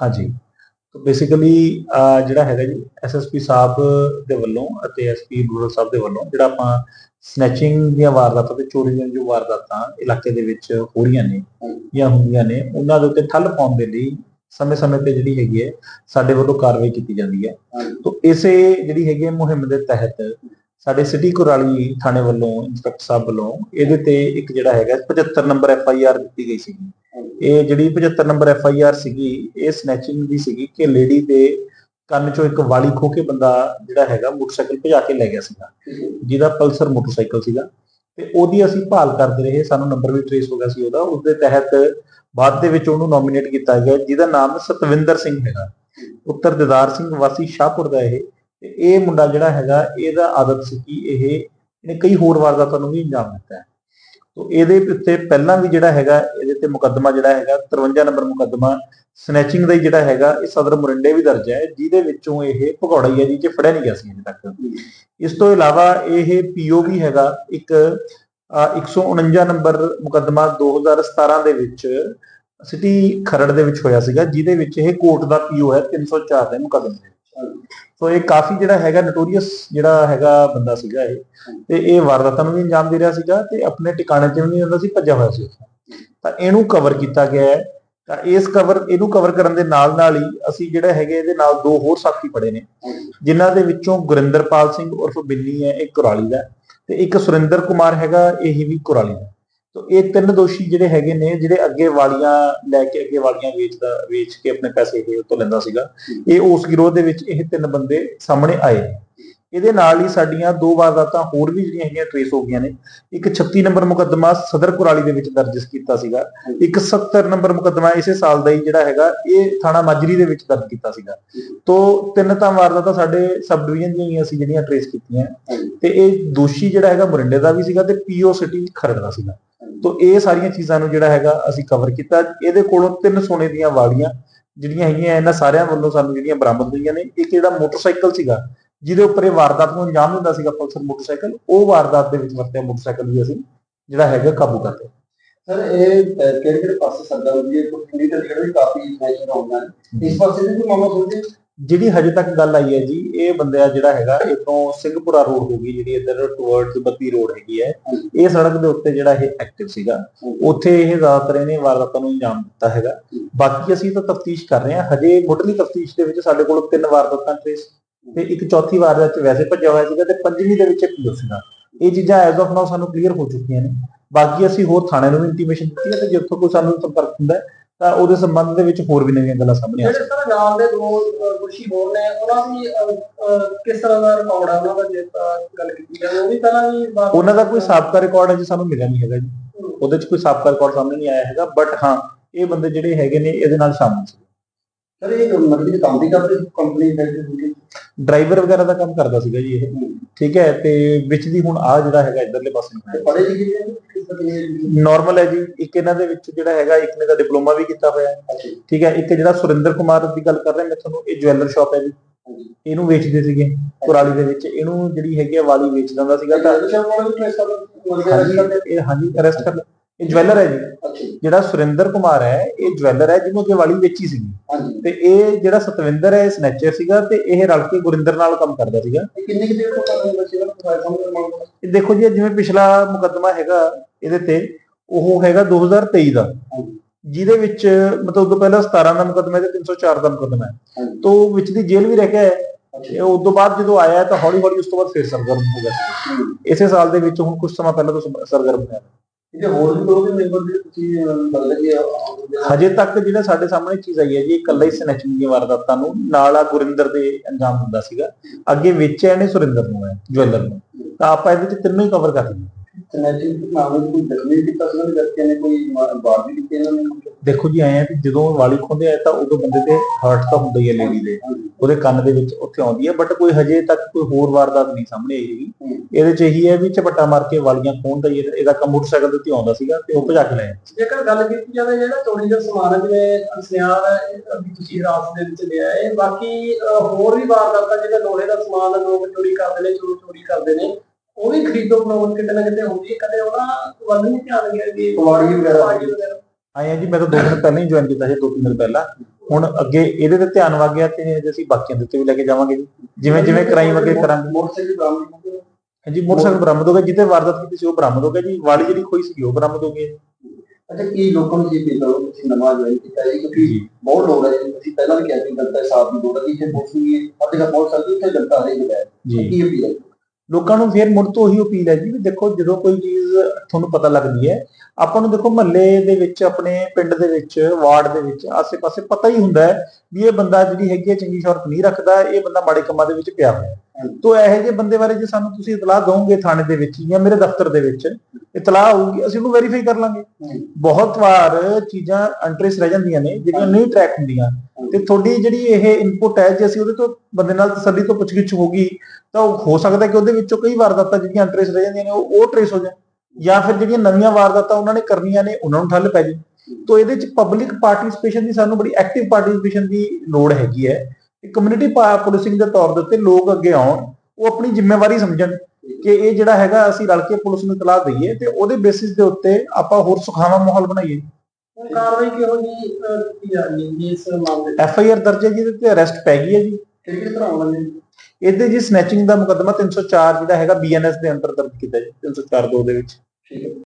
ਹਾਂਜੀ। ਤਾਂ ਬੇਸਿਕਲੀ ਜਿਹੜਾ ਹੈਗਾ ਜੀ ਐਸਐਸਪੀ ਸਾਹਿਬ ਦੇ ਵੱਲੋਂ ਅਤੇ ਐਸਪੀ ਰੂਰਲ ਸਾਹਿਬ ਦੇ ਵੱਲੋਂ ਜਿਹੜਾ ਆਪਾਂ ਸਨੈਚਿੰਗ ਦੀਆਂ ਵਾਰਦਾਤਾਂ ਤੇ ਚੋਰੀ ਦੀਆਂ ਜੋ ਵਾਰਦਾਤਾਂ ਇਲਾਕੇ ਦੇ ਵਿੱਚ ਹੋ ਰਹੀਆਂ ਨੇ ਜਾਂ ਹੁੰਦੀਆਂ ਨੇ, ਉਹਨਾਂ ਦੇ ਉੱਤੇ ਠੱਲ ਪਾਉਣ ਦੇ ਲਈ ਸਮੇਂ-ਸਮੇਂ ਤੇ ਜਿਹੜੀ ਹੈਗੀ ਹੈ, ਸਾਡੇ ਵੱਲੋਂ ਕਾਰਵਾਈ ਕੀਤੀ ਜਾਂਦੀ ਹੈ। ਤਾਂ ਇਸੇ ਜਿਹੜੀ ਹੈਗੀ ਹੈ ਮੁਹਿੰਮ ਦੇ ਤਹਿਤ ਸਾਡੇ ਸਿਟੀ ਕੁਰਾਲੀ ਥਾਣੇ ਵੱਲੋਂ, ਇੰਸਪੈਕਟਰ ਸਾਹਿਬ ਵੱਲੋਂ ਇਹਦੇ ਤੇ ਇੱਕ ਜਿਹੜਾ ਹੈਗਾ 75 ਨੰਬਰ ਐਫ ਆਈ ਆਰ ਦਿੱਤੀ ਗਈ ਸੀ ਇਹ ਜਿਹੜੀ 75 ਨੰਬਰ ਐਫ ਆਈ ਆਰ ਸੀਗੀ, ਇਹ ਸਨੈਚਿੰਗ ਦੀ ਸੀਗੀ ਕਿ ਲੇਡੀ ਦੇ ਕੰਨ ਚੋਂ ਇੱਕ ਵਾਲੀ ਖੋ ਕੇ ਬੰਦਾ ਜਿਹੜਾ ਹੈਗਾ ਮੋਟਰਸਾਈਕਲ ਭਜਾ ਕੇ ਲੈ ਗਿਆ ਸੀਗਾ। ਜਿਹਦਾ ਪਲਸਰ ਮੋਟਰਸਾਈਕਲ ਸੀਗਾ। ਤੇ ਉਹਦੀ ਅਸੀਂ ਭਾਲ ਕਰਦੇ ਰਹੇ, ਸਾਨੂੰ ਨੰਬਰ ਵੀ ਟ੍ਰੇਸ ਹੋ ਗਿਆ ਸੀ ਉਹਦਾ। ਉਸ ਦੇ ਤਹਿਤ ਬਾਅਦ ਦੇ ਵਿੱਚ ਉਹਨੂੰ ਨੋਮੀਨੇਟ ਕੀਤਾ ਗਿਆ। ਜਿਹਦਾ ਨਾਮ ਸਤਵਿੰਦਰ ਸਿੰਘ ਹੈਗਾ। ਉੱਤਰ ਦਿਦਾਰ ਸਿੰਘ, ਵਾਸੀ ਸ਼ਾਹਪੁਰ ਦਾ ਇਹ। ਤੇ ਇਹ ਮੁੰਡਾ ਜਿਹੜਾ ਹੈਗਾ, ਇਹਦਾ ਆਦਤ ਸੀ ਕਿ ਇਹ ਇਹਨੇ ਕਈ ਹੋਰ ਵਾਰਦਾਤਾਂ ਤੁਹਾਨੂੰ ਵੀ ਅੰਜਾਮ ਦਿੱਤਾ ਹੈ। ਤੋ ਇਹਦੇ ਉੱਤੇ ਪਹਿਲਾਂ ਵੀ ਜਿਹੜਾ ਹੈਗਾ ਇਹਦੇ ਤੇ ਮੁਕੱਦਮਾ ਜਿਹੜਾ ਹੈਗਾ 53 ਨੰਬਰ ਮੁਕੱਦਮਾ ਸਨੈਚਿੰਗ ਦਾ ਹੀ ਜਿਹੜਾ ਹੈਗਾ ਇਹ ਸਦਰ ਮੁਰਿੰਡੇ ਵੀ ਦਰਜ ਹੈ ਜਿਹਦੇ ਵਿੱਚੋਂ ਇਹ ਭਗੌੜਾ ਹੈ ਜੀ ਚ ਫੜਿਆ ਨਹੀਂ ਗਿਆ ਸੀ ਅਜੇ ਤੱਕ। ਇਸ ਤੋਂ ਇਲਾਵਾ ਇਹ ਪੀਓ ਵੀ ਹੈਗਾ ਇੱਕ ਅ, 149 ਨੰਬਰ ਮੁਕੱਦਮਾ 2017 ਦੇ ਵਿੱਚ ਸਿਟੀ ਖਰੜ ਦੇ ਵਿੱਚ ਹੋਇਆ ਸੀਗਾ ਜਿਹਦੇ ਵਿੱਚ ਇਹ ਕੋਰਟ ਦਾ ਪੀਓ ਹੈ 304 ਦੇ ਮੁਕੱਦਮੇ ਦੇ ਵਿੱਚ ਸੋ ਇਹ ਕਾਫੀ ਜਿਹੜਾ ਹੈਗਾ ਨਟੋਰੀਅਸ ਜਿਹੜਾ ਹੈਗਾ ਬੰਦਾ ਸੀਗਾ ਇਹ। ਤੇ ਇਹ ਵਾਰਦਾਤਾਂ ਨੂੰ ਵੀ ਅੰਜਾਮ ਦੇ ਰਿਹਾ ਸੀਗਾ ਤੇ ਆਪਣੇ ਟਿਕਾਣੇ ਤੇ ਵੀ ਨਹੀਂ ਹੁੰਦਾ ਸੀ, ਭੱਜਿਆ ਹੋਇਆ ਸੀ ਉੱਥੋਂ। ਤਾਂ ਇਹਨੂੰ ਕਵਰ ਕੀਤਾ ਗਿਆ ਹੈ। ਤਾਂ ਇਸ ਕਵਰ ਇਹਨੂੰ ਕਵਰ ਕਰਨ ਦੇ ਨਾਲ ਨਾਲ ਹੀ ਅਸੀਂ ਜਿਹੜਾ ਹੈਗੇ ਇਹਦੇ ਨਾਲ ਦੋ ਹੋਰ ਸਾਥੀ ਫੜੇ ਨੇ, ਜਿਨ੍ਹਾਂ ਦੇ ਵਿੱਚੋਂ ਗੁਰਿੰਦਰਪਾਲ ਸਿੰਘ ਉਰਫ ਬਿੰਨੀ ਹੈ ਇਹ ਕੁਰਾਲੀ ਦਾ ਤੇ ਇੱਕ ਸੁਰਿੰਦਰ ਕੁਮਾਰ ਹੈਗਾ, ਇਹ ਵੀ ਕੁਰਾਲੀ ਦਾ ਤੋ ਇਹ ਤਿੰਨ ਦੋਸ਼ੀ ਜਿਹੜੇ ਹੈਗੇ ਨੇ, ਜਿਹੜੇ ਅੱਗੇ ਵਾਲੀਆਂ ਲੈ ਕੇ ਅੱਗੇ ਵਾਲੀਆਂ ਵੇਚਦਾ, ਵੇਚ ਕੇ ਆਪਣੇ ਪੈਸੇ ਇਹ ਤੋਂ ਲੈਂਦਾ ਸੀਗਾ, ਇਹ ਉਸ ਗਿਰੋਹ ਦੇ ਵਿੱਚ ਇਹ ਤਿੰਨ ਬੰਦੇ ਸਾਹਮਣੇ ਆਏ ਨੇ। ਇਹਦੇ ਨਾਲ ਹੀ ਸਾਡੀਆਂ ਦੋ ਵਾਰਦਾਤਾਂ ਹੋਰ ਵੀ ਜਿਹੜੀਆਂ ਹੈਗੀਆਂ ਟ੍ਰੇਸ ਹੋ ਗਈਆਂ ਨੇ। ਇੱਕ 36 ਨੰਬਰ ਮੁਕੱਦਮਾ ਸਦਰ ਕੁਰਾਲੀ ਦੇ ਵਿੱਚ ਦਰਜ ਕੀਤਾ ਸੀਗਾ। ਇੱਕ 70 ਨੰਬਰ ਮੁਕੱਦਮਾ ਇਸੇ ਸਾਲ ਦਾ ਹੀ ਜਿਹੜਾ ਹੈਗਾ, ਇਹ ਥਾਣਾ ਮਾਜਰੀ ਦੇ ਵਿੱਚ ਦਰਜ ਕੀਤਾ ਸੀਗਾ। ਤੋ ਤਿੰਨ ਤਾਂ ਵਾਰਦਾਤਾਂ ਸਾਡੇ ਸਬ ਡਿਵੀਜ਼ਨ ਦੀਆਂ ਹੀ ਅਸੀਂ ਜਿਹੜੀਆਂ ਟ੍ਰੇਸ ਕੀਤੀਆਂ। ਤੇ ਇਹ ਦੋਸ਼ੀ ਜਿਹੜਾ ਹੈਗਾ ਮੁਰਿੰਡੇ ਦਾ ਵੀ ਸੀਗਾ ਤੇ ਪੀਓ ਸਿਟੀ ਖਰੜ ਦਾ ਸੀਗਾ। ਤੋ ਇਹ ਸਾਰੀਆਂ ਚੀਜ਼ਾਂ ਨੂੰ ਜਿਹੜਾ ਹੈਗਾ ਅਸੀਂ ਕਵਰ ਕੀਤਾ। ਇਹਦੇ ਕੋਲੋਂ ਤਿੰਨ ਸੋਨੇ ਦੀਆਂ ਵਾਲੀਆਂ ਜਿਹੜੀਆਂ ਹੈਗੀਆਂ ਇਹਨਾਂ ਸਾਰਿਆਂ ਵੱਲੋਂ ਸਾਨੂੰ ਜਿਹੜੀਆਂ ਬਰਾਮਦ ਹੋਈਆਂ ਨੇ। ਇੱਕ ਜਿਹੜਾ ਮੋਟਰਸਾਈਕਲ ਸੀਗਾ, ਜਿਹਦੇ ਉੱਪਰ ਇਹ ਵਾਰਦਾਤ ਨੂੰ ਅੰਜਾਮ ਦਿੰਦਾ ਸੀਗਾ ਪਲਸਰ ਮੋਟਰਸਾਈਕਲ, ਉਹ ਵਾਰਦਾਤ ਦੇ ਵਿੱਚ ਵਰਤਿਆ ਮੋਟਰਸਾਈਕਲ ਵੀ ਅਸੀਂ ਜਿਹੜਾ ਹੈਗਾ ਕਾਬੂ ਕਰ ਲਿਆ। ਸਰ, ਇਹ ਕਿਹੜੇ ਕਿਹੜੇ ਪਾਸੇ ਸਰਦਾ ਹੁੰਦੀ ਹੈ? ਕੋਈ ਕਿੰਨੀ ਤਾਂ ਜਿਹੜਾ ਵੀ ਕਾਫੀ ਮੈਚ ਆਉਂਦਾ ਇਸ ਪਾਸੇ ਵੀ ਕੋਈ ਮਾਮਲਾ ਸੁਣਦੇ ਜਿਹੜੀ ਹਜੇ ਤੱਕ ਗੱਲ ਆਈ ਹੈ ਜੀ ਇਹ ਬੰਦਾ ਜਿਹੜਾ ਹੈਗਾ ਇਥੋਂ ਸਿੰਘਪੁਰਾ ਰੋਡ ਹੋ ਗਈ ਜਿਹੜੀ ਇੱਧਰ ਟੁਵਰਡਸ ਬੱਤੀ ਰੋਡ ਹੈਗੀ ਹੈ ਇਹ ਸੜਕ ਦੇ ਉੱਤੇ ਜਿਹੜਾ ਇਹ ਐਕਟਿਵ ਸੀਗਾ ਉੱਥੇ ਇਹ ਜ਼ਿਆਦਾਤਰ ਇਹਨੇ ਵਾਰਦਾਤਾਂ ਨੂੰ ਅੰਜਾਮ ਦਿੱਤਾ ਹੈਗਾ। ਬਾਕੀ ਅਸੀਂ ਤਾਂ ਤਫਤੀਸ਼ ਕਰ ਰਹੇ ਹਾਂ ਹਜੇ ਮੁੱਢਲੀ ਤਫਤੀਸ਼ ਦੇ ਵਿੱਚ ਸਾਡੇ ਕੋਲ ਤਿੰਨ ਵਾਰਦਾਤਾਂ ਟ੍ਰੇਸ ਤੇ ਇੱਕ ਚੌਥੀ ਵਾਰਦਾਤ ਚ ਵੈਸੇ ਭੱਜਿਆ ਹੋਇਆ ਸੀਗਾ ਤੇ ਪੰਜਵੀਂ ਦੇ ਵਿੱਚ ਇੱਕ ਪੀਓ ਸੀਗਾ। ਇਹ ਚੀਜ਼ਾਂ ਐਜ਼ ਆਫ ਨਾਓ ਸਾਨੂੰ ਕਲੀਅਰ ਹੋ ਚੁੱਕੀਆਂ ਨੇ। ਬਾਕੀ ਅਸੀਂ ਹੋਰ ਥਾਣੇ ਨੂੰ ਵੀ ਇੰਟੀਮੇਸ਼ਨ ਦਿੱਤੀ ਹੈ ਤੇ ਜਿੱਥੋਂ ਕੋਈ ਸਾਨੂੰ ਸੰਪਰਕ ਹੁੰਦਾ ਹੈ, ਤਾਂ ਉਹਦੇ ਸੰਬੰਧ ਦੇ ਵਿੱਚ ਹੋਰ ਵੀ ਨਵੀਆਂ ਗੱਲਾਂ ਸਾਹਮਣੇ ਆ ਜਿਹੜੇ ਸਰ ਨਾਲ ਦੇ ਦੋ ਦੋਸ਼ੀ ਹੋਰ ਨੇ ਉਹਨਾਂ ਦੀ ਕਿਸ ਤਰ੍ਹਾਂ ਦਾ ਰਿਕਾਰਡ ਹੈ ਉਹਨਾਂ ਦਾ ਜੇ ਤਾਂ ਗੱਲ ਕੀਤੀ ਜਾਵੇ ਉਹ ਵੀ ਪਹਿਲਾਂ ਵੀ ਉਹਨਾਂ ਦਾ ਕੋਈ ਸਾਬਕਾ ਰਿਕਾਰਡ ਅਜੇ ਸਾਨੂੰ ਮਿਲਿਆ ਨਹੀਂ ਹੈਗਾ ਜੀ। ਉਹਦੇ 'ਚ ਕੋਈ ਸਾਬਕਾ ਰਿਕਾਰਡ ਸਾਹਮਣੇ ਨਹੀਂ ਆਇਆ ਹੈਗਾ ਬਟ ਹਾਂ ਇਹ ਬੰਦੇ ਜਿਹੜੇ ਹੈਗੇ ਨੇ ਇਹਦੇ ਨਾਲ ਸ਼ਾਮਲ ਸੀ। ਸਰ ਇਹ ਮਤਲਬ ਕਿ ਕੰਮ ਵੀ ਕਰਦੇ ਕੰਪਨੀ ਫੈਕਟਰੀ ਡਰਾਈਵਰ ਵਗੈਰਾ ਦਾ ਕੰਮ ਕਰਦਾ ਸੀਗਾ ਜੀ ਇਹ। ਠੀਕ ਹੈ ਤੇ ਵਿੱਚ ਦੀ ਹੁਣ ਆ ਜਿਹੜਾ ਹੈਗਾ ਇਧਰਲੇ ਪਾਸੇ ਨੂੰ। ਪੜੇ ਲਿਖੇ ਦੇ ਨਾਰਮਲ ਹੈ ਜੀ ਇੱਕ ਇਹਨਾਂ ਦੇ ਵਿੱਚ ਜਿਹੜਾ ਹੈਗਾ ਇੱਕ ਨੇ ਤਾਂ ਡਿਪਲੋਮਾ ਵੀ ਕੀਤਾ ਹੋਇਆ। ਹੈ ਠੀਕ ਹੈ ਇੱਕ ਜਿਹੜਾ ਸੁਰਿੰਦਰ ਕੁਮਾਰ ਦੀ ਗੱਲ ਕਰ ਰਹੇ ਮੈਂ ਤੁਹਾਨੂੰ ਇਹ ਜਵੈਲਰ ਸ਼ਾਪ ਹੈ ਜੀ। ਇਹਨੂੰ ਵੇਚਦੇ ਸੀਗੇ ਕੁਰਾਲੀ ਦੇ ਵਿੱਚ। ਇਹਨੂੰ ਜਿਹੜੀ ਹੈਗੀ ਆ ਵਾਲੀ ਵੇਚ ਦਿੰਦਾ ਸੀਗਾ ਤਾਂ ਹਾਂਜੀ ਅਰੈਸਟ ਕਰ ਲਿਆ ਇਹ ਜਵੈਲਰ ਹੈ ਜੀ। ਜਿਹੜਾ ਸੁਰਿੰਦਰ ਕੁਮਾਰ ਹੈ ਇਹ ਜਵੈਲਰ ਹੈ ਜਿਹਨੂੰ ਅੱਗੇ ਵਾਲੀ ਵੇਚੀ ਸੀਗੀ। ਤੇ ਇਹ ਜਿਹੜਾ ਸਤਵਿੰਦਰ ਹੈ ਸਨੈਚਰ ਸੀਗਾ ਤੇ ਇਹ ਰਲ ਕੇ ਗੁਰਿੰਦਰ ਨਾਲ ਕੰਮ ਕਰਦਾ ਸੀਗਾ। ਕਿੰਨੀ ਕਿ ਦੇਰ ਤੋਂ ਕਰ ਰਹੇ ਬੱਚੇ ਦਾ ਤੁਹਾਡੇ ਸਾਹਮਣੇ ਮਾਮਲਾ ਇਹ ਦੇਖੋ ਜੀ ਜਿਵੇਂ ਪਿਛਲਾ ਮੁਕੱਦਮਾ ਹੈਗਾ ਇਹਦੇ ਤੇ ਉਹ ਹੈਗਾ 2023 ਦਾ। ਜਿਹਦੇ ਵਿੱਚ ਮਤਲਬ ਉਦੋਂ ਪਹਿਲਾਂ 17 ਦਾ ਮੁਕੱਦਮਾ ਤੇ 304 ਦਾ ਮੁਕੱਦਮਾ ਹੈ। ਤੋਂ ਵਿੱਚ ਦੀ ਜੇਲ੍ਹ ਵੀ ਰਹਿ ਗਿਆ ਹੈ। ਇਹ ਉਸ ਤੋਂ ਬਾਅਦ ਜਦੋਂ ਆਇਆ ਤਾਂ ਹੌਲੀ ਹੌਲੀ ਉਸ ਤੋਂ ਬਾਅਦ ਫਿਰ ਸਰਗਰਮ ਹੋ ਗਿਆ ਇਸੇ ਸਾਲ ਦੇ ਵਿੱਚ ਹੁਣ ਕੁਝ ਸਮਾਂ ਪਹਿਲਾਂ ਤੋਂ ਸਰ- ਸਰਗਰਮ ਹੋਇਆ। ਇਹ ਹੋਰ ਵੀ ਦੋ ਮੈਂਬਰ ਦੇ ਤੁਸੀਂ ਬਦਲ ਗਏ ਆ ਹਜੇ ਤੱਕ ਜਿਹੜਾ ਸਾਡੇ ਸਾਹਮਣੇ ਚੀਜ਼ ਆਈ ਹੈ ਜੀ ਇਕੱਲਾ ਹੀ ਸਨੈਚਿੰਗ ਦੀਆਂ ਵਾਰਦਾਤਾਂ ਨੂੰ ਨਾਲ ਆ ਗੁਰਿੰਦਰ ਦੇ ਅੰਜਾਮ ਹੁੰਦਾ ਸੀਗਾ। ਅੱਗੇ ਵੇਚਿਆ ਇਹਨੇ ਸੁਰਿੰਦਰ ਨੂੰ ਹੈ ਜਵੈਲਰ ਨੂੰ। ਤਾਂ ਆਪਾਂ ਇਹਦੇ ਵਿੱਚ ਤਿੰਨੋਂ ਹੀ ਕਵਰ ਕਰ ਲਈਏ ਕਨੈਕਟਿਵ ਮਾਮਲੇ ਕੋਈ ਜ਼ਖਮੀ ਕੀਤਾ ਸੀ ਉਹਨਾਂ ਦੇ ਨੇ ਕੋਈ ਬਾਹਰ ਵੀ ਕੀਤੀ ਇਹਨਾਂ ਨੇ? ਦੇਖੋ ਜੀ ਆਏ ਆ ਕਿ ਜਦੋਂ ਵਾਲੀ ਖੁੰਦੇ ਆ ਤਾਂ ਉਦੋਂ ਬੰਦੇ ਤੇ ਹਰਟ ਤਾਂ ਹੁੰਦਾ ਹੀ ਹੈ ਲੇਡੀ ਦੇ। ਉਹਦੇ ਕੰਨ ਦੇ ਵਿੱਚ ਉੱਥੇ ਆਉਂਦੀ ਹੈ ਬਟ ਕੋਈ ਹਜੇ ਤੱਕ ਕੋਈ ਹੋਰ ਵਾਰਦਾਤ ਨਹੀਂ ਸਾਹਮਣੇ ਆਈ ਹੈਗੀ। ਇਹਦੇ ਚ ਇਹੀ ਹੈ ਵੀ ਝਪੱਟਾ ਮਾਰ ਕੇ ਵਾਲੀਆਂ ਖੋਹਣ ਦਾ ਇਹਦਾ- ਕੰਮ ਮੋਟਰਸਾਈਕਲ ਉੱਤੇ ਆਉਂਦਾ ਸੀਗਾ ਤੇ ਉਹ ਭਜਾ ਕੇ ਲੈ ਜੇਕਰ ਗੱਲ ਕੀਤੀ ਜਾਵੇ ਜਿਹੜਾ ਚੋਰੀ ਦਾ ਸਮਾਨ ਜਿਵੇਂ ਅਭੀ ਤੁਸੀਂ ਰਾਤ ਦੇ ਵਿੱਚ ਲਿਆ ਹੈ। ਬਾਕੀ ਹੋਰ ਵੀ ਵਾਰਦਾਤਾਂ ਜਿਹੜਾ ਲੋਹੇ ਦਾ ਸਮਾਨ ਲੋਕ ਚੋਰੀ ਕਰਦੇ ਨੇ ਚੋਰ ਚੋਰੀ ਕਰਦੇ ਨੇ ਉਹ ਵੀ ਖਰੀਦੋ ਬਣਾਉਣ ਕਿਤੇ ਨਾ ਕਿਤੇ ਹੁੰਦੀ ਹੈ ਕਦੇ ਉਹਨਾਂ ਵੱਲ ਨਹੀਂ ਧਿਆਨ ਗਿਆ ਕਿ ਕੁਵਾੜੀ ਵਗੈਰਾ ਕੁਵਾੜੀ ਵਗੈਰਾ। ਆਏ ਆ ਜੀ ਮੈਂ ਤਾਂ ਦੋ ਦਿਨ ਪਹਿਲਾਂ ਹੀ ਜੁਆਇਨ ਕੀਤਾ ਸੀ ਦੋ ਤਿੰਨ ਦਿਨ ਪਹਿਲਾਂ। ਹੁਣ ਅੱਗੇ ਇਹਦੇ ਤੇ ਧਿਆਨ ਵਗ ਗਿਆ ਤੇ ਅੱਜ ਅਸੀਂ ਬਾਕੀਆਂ ਦੇ ਉੱਤੇ ਵੀ ਲੈ ਕੇ ਜਾਵਾਂਗੇ ਜੀ। ਜਿਵੇਂ ਜਿਵੇਂ ਕ੍ਰਾਈਮ ਅੱਗੇ ਕਰਾਂਗੇ। ਮੋਟਰਸਾਈਕਲ ਬਰਾਮਦ ਹੋ ਗਏ ਹਾਂਜੀ ਮੋਟਰਸਾਈਕਲ ਬਰਾਮਦ ਹੋ ਜਿੱਤੇ ਵਾਰਦਾਤ ਕੀਤੀ ਸੀ ਉਹ ਬਰਾਮਦ ਹੋ ਗਿਆ ਜੀ। ਵਾਲੀ ਜਿਹੜੀ ਖੋਈ ਸੀ ਉਹ ਬਰਾਮਦ ਹੋ ਗਈ ਹੈ। ਅੱਛਾ ਕੀ ਲੋਕਾਂ ਨੂੰ ਜੀ ਪੀਦਾ ਤੁਸੀਂ ਨਵਾਂ ਜੁਆਇਨ ਕੀਤਾ ਹੈ ਕਿਉਂਕਿ ਜੀ। ਬਹੁਤ ਲੋਕ ਹੈ ਜੀ ਤੁਸੀਂ ਪਹਿਲਾਂ ਵੀ ਕਿਹਾ ਸੀ ਜਨਤਾ ਸਾਥ ਦੀ ਲੋੜ ਹੈ ਇੱਥੇ ਪੁਲਿਸ ਵੀ ਹੈ। ਅੱਧੇ ਦਾ ਪਹੁੰਚ ਸਕਦੀ ਉੱਥੇ ਜਨਤਾ ਹਰੇਕ ਹੈ ਜੀ। ਕੀ ਅਪੀਲ ਹੈ? ਲੋਕਾਂ ਨੂੰ ਫਿਰ ਮੁੜ ਤੋਂ ਉਹੀ ਅਪੀਲ ਹੈ ਜੀ ਵੀ ਦੇਖੋ ਜਦੋਂ ਕੋਈ ਚੀਜ਼ ਤੁਹਾਨੂੰ ਪਤਾ ਲੱਗਦੀ ਹੈ, ਆਪਾਂ ਨੂੰ ਦੇਖੋ ਮਹੱਲੇ ਦੇ ਵਿੱਚ, ਆਪਣੇ ਪਿੰਡ ਦੇ ਵਿੱਚ, ਵਾਰਡ ਦੇ ਵਿੱਚ, ਆਸੇ-ਪਾਸੇ ਪਤਾ ਹੀ ਹੁੰਦਾ ਹੈ ਵੀ ਇਹ ਬੰਦਾ ਜਿਹੜੀ ਹੈਗੀ ਹੈ ਚੰਗੀ ਸ਼ੌਰਤ ਨਹੀਂ ਰੱਖਦਾ, ਇਹ ਬੰਦਾ ਮਾੜੇ ਕੰਮਾਂ ਦੇ ਵਿੱਚ ਪਿਆ ਹੋਇਆ। ਤੋ ਇਹੋ ਜਿਹੇ ਬੰਦੇ ਬਾਰੇ ਜੇ ਸਾਨੂੰ ਤੁਸੀਂ ਇਤਲਾਹ ਦਿਓਗੇ ਥਾਣੇ ਦੇ ਵਿੱਚ ਜਾਂ ਮੇਰੇ ਦਫ਼ਤਰ ਦੇ ਵਿੱਚ, ਇਤਲਾਹ ਆਊਗੀ, ਅਸੀਂ ਉਹਨੂੰ ਵੈਰੀਫਾਈ ਕਰ ਲਾਂਗੇ। ਬਹੁਤ ਵਾਰ ਚੀਜ਼ਾਂ ਅਨਟ੍ਰੇਸ ਰਹਿ ਜਾਂਦੀਆਂ ਨੇ, ਜਿਹੜੀਆਂ ਨਹੀਂ ਟਰੈਕ ਹੁੰਦੀਆਂ। ਤੇ ਤੁਹਾਡੀ ਜਿਹੜੀ ਇਹ ਇਨਪੁਟ ਹੈ, ਜੇ ਅਸੀਂ ਉਹਦੇ ਤੋਂ ਬੰਦੇ ਨਾਲ ਤਸੱਲੀ ਤੋਂ ਪੁੱਛਗਿੱਛ ਹੋਗੀ ਤਾਂ ਹੋ ਸਕਦਾ ਕਿ ਉਹਦੇ ਵਿੱਚੋਂ ਕਈ ਵਾਰਦਾਤਾਂ ਜਿਹੜੀਆਂ ਅਨਟ੍ਰੇਸ ਰਹਿ ਜਾਂਦੀਆਂ ਨੇ, ਉਹ ਉਹ ਟ੍ਰੇਸ ਹੋ ਜਾਣ। ਜਾਂ ਫਿਰ ਜਿਹੜੀਆਂ ਨਵੀਆਂ ਵਾਰਦਾਤਾਂ ਉਹਨਾਂ ਨੇ ਕਰਨੀਆਂ ਨੇ, ਉਹਨਾਂ ਨੂੰ ਠੱਲ ਪੈ ਜੇ ਤੋ ਇਹਦੇ ਚ ਪਬਲਿਕ ਪਾਰਟਿਸਿਪੇਸ਼ਨ ਦੀ ਸਾਨੂੰ ਬੜੀ ਐਕਟਿਵ ਪਾਰਟਿਸਿਪੇਸ਼ਨ ਦੀ ਲੋੜ ਹੈਗੀ ਹੈ। ਕਮਿਊਨਿਟੀ ਪੁਲਿਸਿੰਗ ਦੇ ਤੌਰ ਦੇ ਉੱਤੇ ਲੋਕ ਅੱਗੇ ਆਉਣ ਉਹ ਆਪਣੀ ਜ਼ਿੰਮੇਵਾਰੀ ਸਮਝਣ ਕਿ ਇਹ ਜਿਹੜਾ ਹੈਗਾ ਅਸੀਂ ਰਲ ਕੇ ਪੁਲਿਸ ਨੂੰ ਇਤਲਾਹ ਦਈਏ ਤੇ ਉਹਦੇ ਬੇਸਿਸ ਦੇ ਉੱਤੇ ਆਪਾਂ ਹੋਰ ਸੁਖਾਵਾਂ ਮਾਹੌਲ ਬਣਾਈਏ। ਹੁਣ ਕਾਰਵਾਈ ਕਿਹੋ ਜੀ ਕੀਤੀ ਜਾ ਰਹੀ ਹੈ ਇਸ ਮਾਮਲੇ ਐਫ ਆਈ ਆਰ ਦਰਜ ਹੈ ਜਿਹਦੇ ਤੇ ਅਰੈਸਟ ਪੈ ਗਈ ਹੈ ਜੀ। ਕਿਹੜੇ ਕਿਹੜੇ ਤਰ੍ਹਾਂ ਵਾਲੇ ਇਹਦੇ ਜੀ ਸਨੈਚਿੰਗ ਦਾ ਮੁਕੱਦਮਾ 304 ਜਿਹੜਾ ਹੈਗਾ ਬੀਐਨਐਸ ਦੇ ਅੰਦਰ ਦਰਜ ਕੀਤਾ ਜੀ 304 2 ਦੇ ਵਿੱਚ। ਠੀਕ ਹੈ।